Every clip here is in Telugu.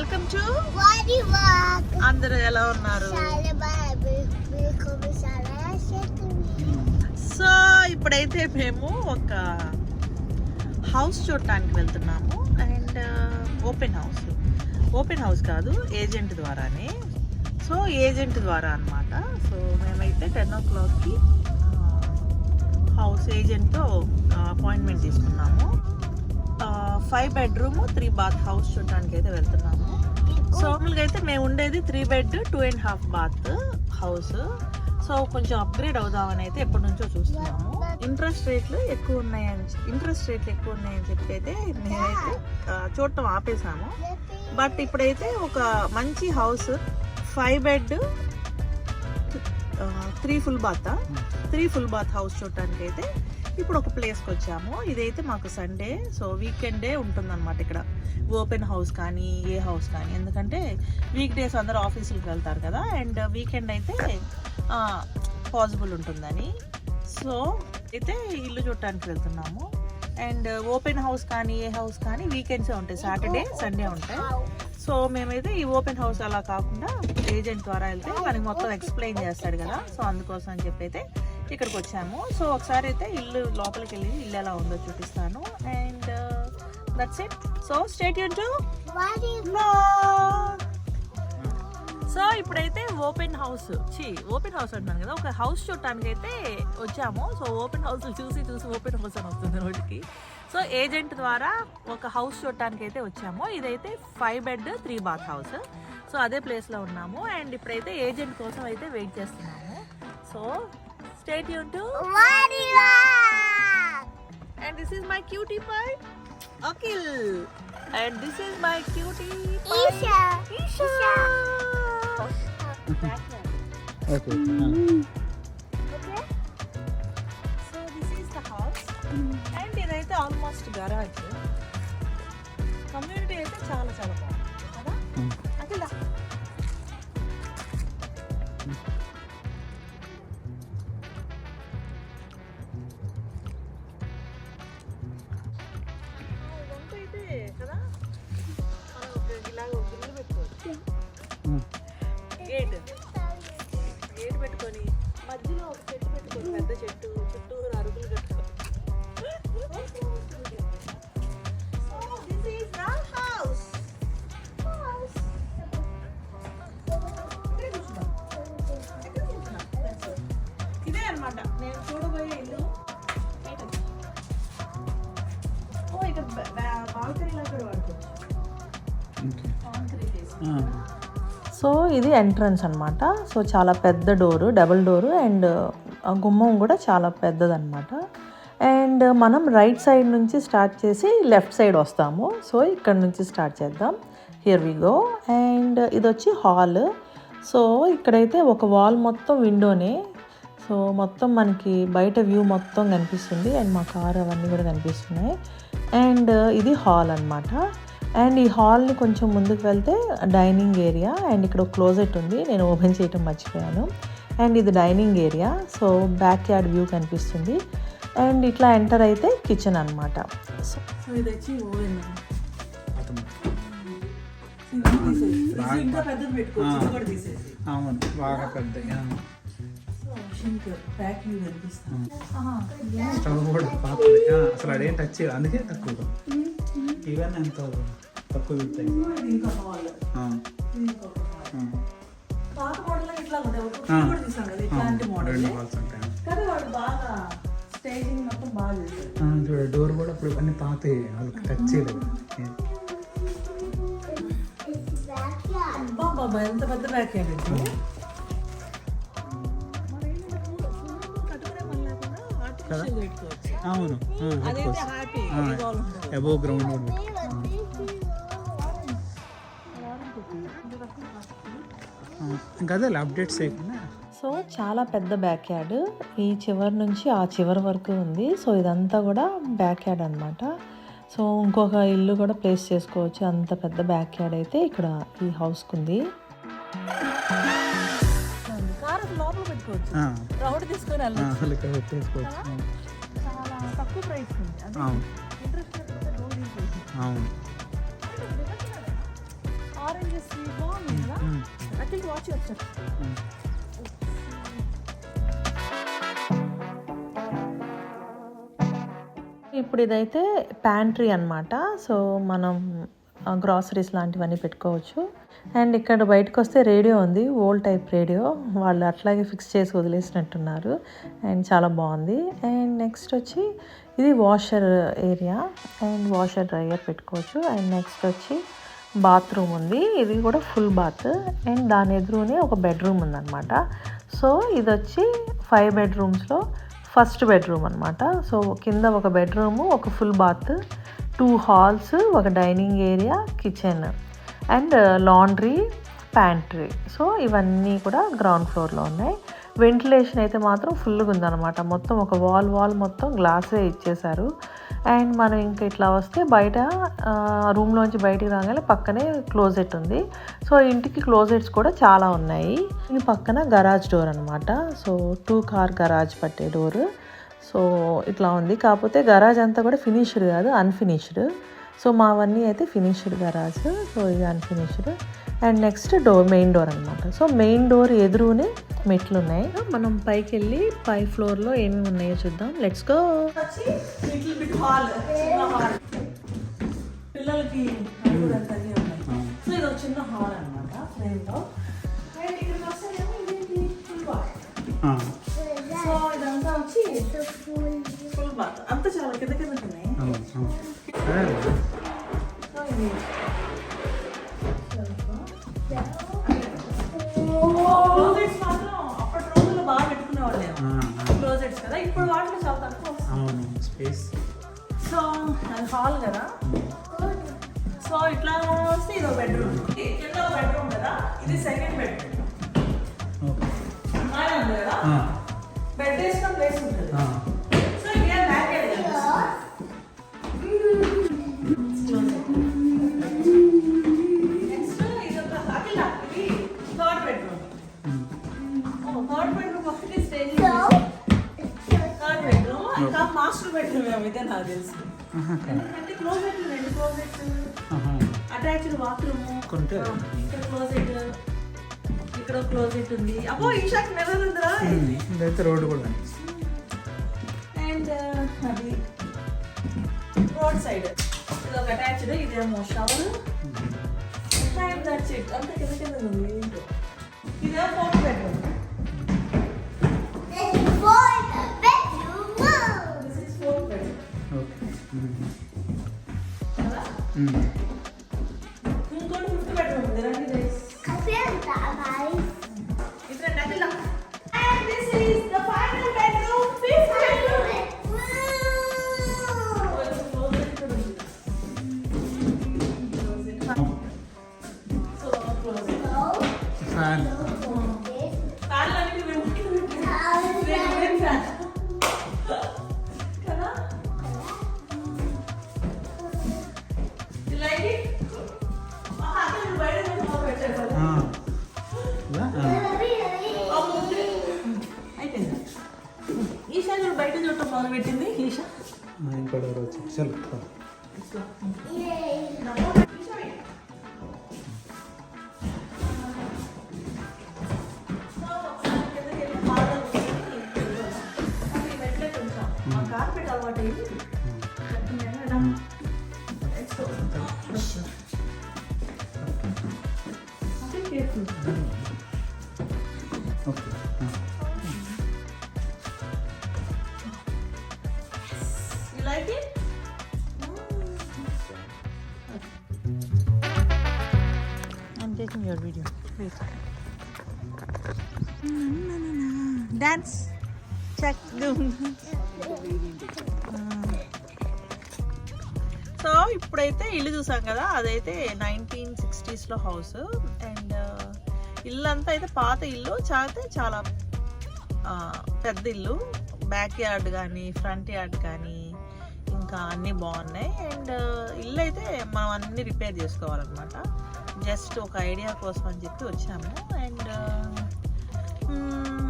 Welcome to. అందరూ ఎలా ఉన్నారు. సో ఇప్పుడైతే మేము ఒక హౌస్ చూడటానికి వెళ్తున్నాము. And open house. Open house కాదు ఏజెంట్ ద్వారానే. సో ఏజెంట్ ద్వారా అన్నమాట. సో మేమైతే టెన్ ఓ క్లాక్కి హౌస్ ఏజెంట్తో అపాయింట్మెంట్ తీసుకున్నాము. Five bedroom three bath house చూడటానికి అయితే వెళ్తున్నాము. సో మామూలుగా అయితే మేము ఉండేది three bed two and half bath house so కొంచెం అప్గ్రేడ్ అవుదామని అయితే ఎప్పటి నుంచో చూస్తున్నాము. ఇంట్రెస్ట్ రేట్లు ఎక్కువ ఉన్నాయని ఇంట్రెస్ట్ రేట్లు ఎక్కువ ఉన్నాయని చెప్పి అయితే మేమైతే చూడటం ఆపేసాము. బట్ ఇప్పుడైతే ఒక మంచి house five bed three full bath three full bath house చూడటానికి అయితే ఇప్పుడు ఒక ప్లేస్కి వచ్చాము. ఇదైతే మాకు సండే సో వీకెండే ఉంటుందన్నమాట ఇక్కడ. ఓపెన్ హౌస్ కానీ ఏ హౌస్ కానీ. ఎందుకంటే వీక్ డేస్ అందరూ ఆఫీసులకు వెళ్తారు కదా. అండ్ వీకెండ్ అయితే పాసిబుల్ ఉంటుందని. సో అయితే ఇల్లు చూడటానికి వెళ్తున్నాము. అండ్ ఓపెన్ హౌస్ కానీ ఏ హౌస్ కానీ వీకెండ్సే ఉంటాయి. సాటర్డే సండే ఉంటాయి. సో మేమైతే ఈ ఓపెన్ హౌస్ అలా కాకుండా ఏజెంట్ ద్వారా వెళ్తే మనకి మొత్తం ఎక్స్ప్లెయిన్ చేస్తాడు కదా. సో అందుకోసం అని చెప్పి అయితే ఇక్కడికి వచ్చాము సో ఒకసారి అయితే ఇల్లు లోపలికి వెళ్ళి ఇల్లు ఎలా ఉందో చూపిస్తాను. And that's it so stay Yoon to so ఇప్పుడైతే ఓపెన్ హౌస్. చి ఓపెన్ హౌస్ అంటున్నాను కదా. ఒక హౌస్ చూడటానికి అయితే వచ్చాము. సో ఓపెన్ హౌస్ చూసి చూసి ఓపెన్ హౌస్ అని వస్తుంది రోజుకి. సో ఏజెంట్ ద్వారా ఒక హౌస్ చూడటానికి అయితే వచ్చాము. ఇదైతే five bed three bath house. So అదే ప్లేస్లో ఉన్నాము. అండ్ ఇప్పుడైతే ఏజెంట్ కోసం అయితే వెయిట్ చేస్తున్నాము. So స్టేట్ యూన్ to Body walk. And this is my cutie pie Akhil and this is my cutie Isha. Isha okay Okay. So this is the house. And ఇదైతే ఆల్మోస్ట్ గరాజ్ కమ్యూనిటీ అయితే చాలా చాలా బాగుంది కదా అఖిల సో ఇది ఎంట్రన్స్ అన్నమాట. సో చాలా పెద్ద డోరు డబుల్ డోరు అండ్ గుమ్మం కూడా చాలా పెద్దదనమాట అండ్ మనం రైట్ సైడ్ నుంచి స్టార్ట్ చేసి లెఫ్ట్ సైడ్ వస్తాము. సో ఇక్కడ నుంచి స్టార్ట్ చేద్దాం. హియర్ వి గో అండ్ ఇది వచ్చి హాల్. సో ఇక్కడైతే ఒక వాల్ మొత్తం విండోనే. సో మొత్తం మనకి బయట వ్యూ మొత్తం కనిపిస్తుంది. అండ్ మా కార్ అవన్నీ కూడా కనిపిస్తున్నాయి. అండ్ ఇది హాల్ అన్నమాట. అండ్ ఈ హాల్ని కొంచెం ముందుకు వెళ్తే డైనింగ్ ఏరియా అండ్ ఇక్కడ ఒక క్లోజెట్ ఉంది. నేను ఓపెన్ చేయటం మర్చిపోయాను. అండ్ ఇది dining area so back yard view కనిపిస్తుంది. అండ్ ఇట్లా ఎంటర్ అయితే కిచెన్ అనమాట సో ఇది వచ్చి ఓవెన్ అవును బాగా పెద్ద స్టవ్ కూడా అసలు అదేం టచ్ అందుకే తక్కువ ఈవెన్ ఎంత తక్కువ పెడతాయి ఇది ఇంకా హాల్ ఇది ఇంకొక హాల్ పాత మోడల్ ఇట్లా ఉంటాయి ఒక కుర్చీ కూడా తీసాం కదా ఇట్లాంటి మోడల్ రెండు హాల్స్ ఉంటాయి కానీ వాళ్ళు బాగా స్టేజింగ్ మొత్తం బాగా చేశారు ఆ, చూడు డోర్ కూడా ఇప్పుడు అన్ని పాత వాళ్ళకి టచ్ చేయలేదు అబ్బా బాబా ఎంత పెద్ద బ్యాక్ అవును. అబోవ్ గ్రౌండ్ ఇంకా అదే అప్డేట్స్ సో చాలా పెద్ద బ్యాక్ యార్డ్ ఈ చివరి నుంచి ఆ చివరి వరకు ఉంది. సో ఇదంతా కూడా బ్యాక్ యార్డ్ అనమాట సో ఇంకొక ఇల్లు కూడా ప్లేస్ చేసుకోవచ్చు. అంత పెద్ద బ్యాక్ యార్డ్ అయితే ఇక్కడ ఈ హౌస్కి ఉంది లోపల పెట్టుకోవచ్చు ఆ, రౌడ్ తీసుకొని ఆ, వెళ్ళచ్చు వాళ్ళకి పెట్టేసుకోవచ్చు. చాలా తక్కువ ప్రైస్ ఉంది. అదే అవును. ఇంట్రెస్ట్ డోర్ తీసేసి అవును. ఆరెంజ్ ఆరెంజెస్ బాగుంది కదా? అఖిల్ వాచ్ వచ్చారు ఇప్పుడు ఇదైతే ప్యాంట్రీ అన్నమాట. సో మనం గ్రాసరీస్ లాంటివన్నీ పెట్టుకోవచ్చు. అండ్ ఇక్కడ బయటకు వస్తే రేడియో ఉంది ఓల్డ్ టైప్ రేడియో. వాళ్ళు అట్లాగే ఫిక్స్ చేసి వదిలేసినట్టున్నారు. అండ్ చాలా బాగుంది. అండ్ నెక్స్ట్ వచ్చి ఇది washer area and washer dryer పెట్టుకోవచ్చు. అండ్ నెక్స్ట్ వచ్చి బాత్రూమ్ ఉంది. ఇది కూడా ఫుల్ బాత్ అండ్ దాని ఎదురునే ఒక బెడ్రూమ్ ఉందన్నమాట. సో ఇది వచ్చి ఫైవ్ బెడ్రూమ్స్లో ఫస్ట్ బెడ్రూమ్ అనమాట సో కింద ఒక బెడ్రూము ఒక ఫుల్ బాత్ టూ హాల్స్ ఒక dining area kitchen and laundry pantry. So ఇవన్నీ కూడా గ్రౌండ్ ఫ్లోర్లో ఉన్నాయి. వెంటిలేషన్ అయితే మాత్రం ఫుల్గా ఉందన్నమాట. మొత్తం ఒక వాల్ వాల్ మొత్తం గ్లాసే ఇచ్చేశారు. అండ్ మనం ఇంకా ఇట్లా వస్తే బయట రూమ్లోంచి బయటికి రాగానే పక్కనే క్లోజెట్ ఉంది. సో ఇంటికి క్లోజెట్స్ కూడా చాలా ఉన్నాయి. ఇది పక్కన గరాజ్ డోర్ అనమాట సో టూ కార్ గరాజ్ పట్టే డోర్. సో ఇట్లా ఉంది. కాకపోతే గరాజ్ అంతా కూడా ఫినిష్డ్ కాదు అన్ఫినిష్డ్. సో మావన్నీ అయితే ఫినిష్డ్ గరాజ్ సో ఇది unfinished and next door main door అనమాట సో మెయిన్ డోర్ ఎదురునే మెట్లు ఉన్నాయి మనం పైకి వెళ్ళి పై ఫ్లోర్లో ఏమేమి ఉన్నాయో చూద్దాం. లెట్స్ గో పిల్లలకి సో ఇది ఒక చిన్న హాల్ అనమాట వచ్చి ఫుల్ బాత్ అంత చాలా కింద కింద ఉన్నాయి సో ఇది క్లోజెట్స్ మాత్రం అప్పటి రోజుల్లో బాగా పెట్టుకునేవాళ్ళేమో క్లోజెట్స్ కదా ఇప్పుడు వాటిలో చాలా తక్కువ అవును స్పేస్ సో అది హాల్ కదా సో ఇట్లా వస్తే ఇది ఒక బెడ్రూమ్ కింద ఒక బెడ్రూమ్ కదా ఇది సెకండ్ బెడ్రూమ్ ఓకే ఉంది కదా బెడ్ వేసిన ప్లేస్ ఉంటుంది సో ఇక్కడ బ్యాక్ నెక్స్ట్ ఇది ఒక అఖిల ఇది థర్డ్ బెడ్రూమ్ ఓ థర్డ్ బెడ్రూమ్ ఒకటి స్టేజ్ థర్డ్ బెడ్రూమ్ ఇంకా మాస్టర్ బెడ్రూమ్ ఏమో ఇదే నాకు తెలుసు. ఎందుకంటే క్లోజెట్ రెండు క్లోజెట్ అటాచ్డ్ బాత్రూమ్ ఇక్కడ క్లోజెట్ ఇక్కడ క్లోజెట్ ఉంది. అబ్బో ఈషాక్ మిర్రర్ ఉందిరా. ఇదైతే రోడ్డు కూడా. అండ్ అది రోడ్ సైడ్. ఇది ఒక అటాచ్డ్ ఇదేమో షవర్. అంత కింద కింద ఉంది. మొదలు పెట్టింది ఈషా? ఇంకోటి చలో డాన్స్ Check. సో ఇప్పుడైతే ఇల్లు చూసాం కదా అదైతే నైన్టీన్ సిక్స్టీస్లో హౌస్. అండ్ ఇల్లు అంతా అయితే పాత ఇల్లు చాలా చాలా పెద్ద ఇల్లు. బ్యాక్ యార్డ్ కానీ ఫ్రంట్ యార్డ్ కానీ ఇంకా అన్నీ బాగున్నాయి. అండ్ ఇల్లు అయితే మనం అన్నీ రిపేర్ చేసుకోవాలన్నమాట. జస్ట్ ఒక ఐడియా కోసం అని చెప్పి వచ్చాము. అండ్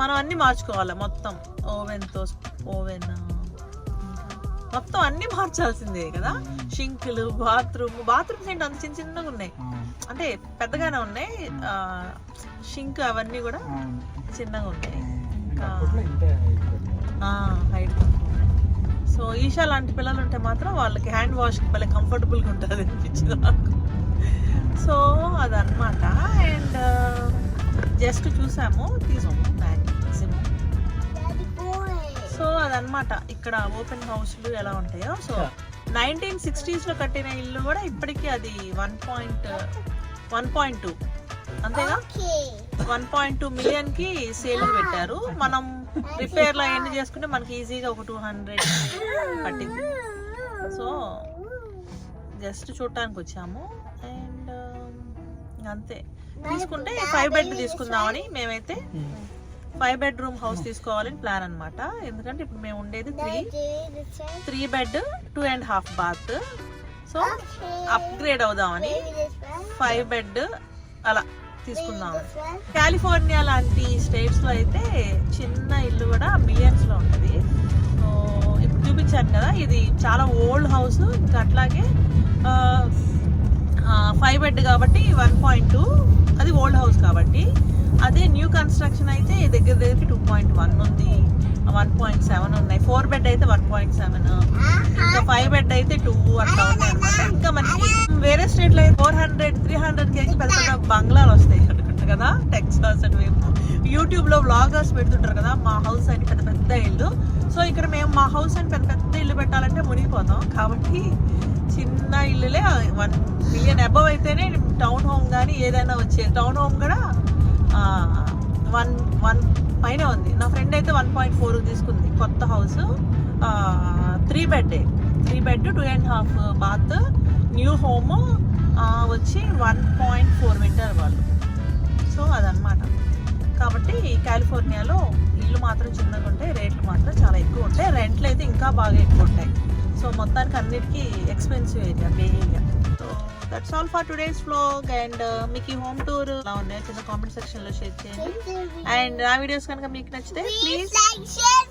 మనం అన్నీ మార్చుకోవాలి? మొత్తం. ఓవెన్తో ఓవెన్ మొత్తం అన్ని మార్చాల్సిందే కదా? షింకులు బాత్రూమ్ బాత్రూమ్స్ ఏంటి? అంత చిన్న చిన్నగా ఉన్నాయి. అంటే పెద్దగానే ఉన్నాయి. షింక్ అవన్నీ కూడా చిన్నగా ఉన్నాయి. ఇంకా హైట్ సో ఈషా లాంటి పిల్లలు ఉంటే మాత్రం వాళ్ళకి హ్యాండ్ వాష్కి భలే కంఫర్టబుల్గా ఉంటుంది అనిపించింది నాకు. సో అదనమాట అండ్ జస్ట్ చూసాము తీసాము మ్యాక్సిమం Daddy boy. సో అదనమాట ఇక్కడ ఓపెన్ హౌస్లు ఎలా ఉంటాయో. సో నైన్టీన్ సిక్స్టీస్లో కట్టిన ఇల్లు కూడా ఇప్పటికీ అది one point one point two అంతేగా. వన్ పాయింట్ టూ మిలియన్కి సేల్ పెట్టారు. మనం రిపేర్లో ఎన్ని చేసుకుంటే మనకి ఈజీగా ఒక టూ హండ్రెడ్ పట్టింది. సో జస్ట్ చూడటానికి వచ్చాము. అండ్ అంతే. తీసుకుంటే ఫైవ్ బెడ్ తీసుకుందామని మేమైతే ఫైవ్ బెడ్రూమ్ హౌస్ తీసుకోవాలని ప్లాన్ అన్నమాట. ఎందుకంటే ఇప్పుడు మేము ఉండేది three. Three bed two and half bath. So. Upgrade అవుదామని. ఫైవ్ బెడ్ అలా one. కాలిఫోర్నియా లాంటి స్టేట్స్లో అయితే చిన్న ఇల్లు కూడా మిలియన్స్లో ఉంటది. సో ఇప్పుడు చూపించాను కదా ఇది చాలా ఓల్డ్ హౌస్. ఇంకా అట్లాగే ఫైవ్ బెడ్ కాబట్టి వన్ పాయింట్ టూ అది ఓల్డ్ హౌస్ కాబట్టి. అదే న్యూ కన్స్ట్రక్షన్ అయితే దగ్గర దగ్గరికి టూ పాయింట్ వన్ ఉంది. వన్ పాయింట్ సెవెన్ ఉన్నాయి. ఫోర్ బెడ్ అయితే వన్ పాయింట్ సెవెన్ ఇంకా ఫైవ్ బెడ్ అయితే టూ అట్లా ఉన్నాయి అనమాట ఇంకా మనకి వేరే స్టేట్లో అయితే ఫోర్ హండ్రెడ్ త్రీ హండ్రెడ్ కేజీ పెద్ద పెద్ద బంగ్లాలు వస్తాయి. అనుకుంటా కదా టెక్సాస్ అండ్ వేపు. యూట్యూబ్లో వ్లాగర్స్ పెడుతుంటారు కదా మా హౌస్ అని పెద్ద పెద్ద ఇల్లు. సో ఇక్కడ మేము మా హౌస్ అని పెద్ద పెద్ద ఇల్లు పెట్టాలంటే మునిగిపోతాం. కాబట్టి చిన్న ఇల్లులే వన్ మిలియన్ అబవ్ అయితేనే టౌన్ హోమ్ కానీ ఏదైనా వచ్చే టౌన్ హోమ్ కూడా వన్ వన్ పైన ఉంది. నా ఫ్రెండ్ అయితే వన్ పాయింట్ ఫోర్ తీసుకుంది. కొత్త house three bed three bed two and half bath new home వచ్చి వన్ పాయింట్ ఫోర్ మీటర్ వాళ్ళు. సో అదనమాట కాబట్టి కాలిఫోర్నియాలో ఇల్లు మాత్రం చిన్నగా ఉంటాయి రేట్లు మాత్రం చాలా ఎక్కువ ఉంటాయి రెంట్లు అయితే ఇంకా బాగా ఎక్కువ ఉంటాయి. సో మొత్తానికి అన్నిటికీ expensive area bay area so that's all for today's vlog and మీకు ఈ హోమ్ టూర్ ఎలా ఉన్నాయో కింద కామెంట్ సెక్షన్లో షేర్ చేయండి. అండ్ నా వీడియోస్ కనుక మీకు నచ్చితే ప్లీజ్ Please like, share,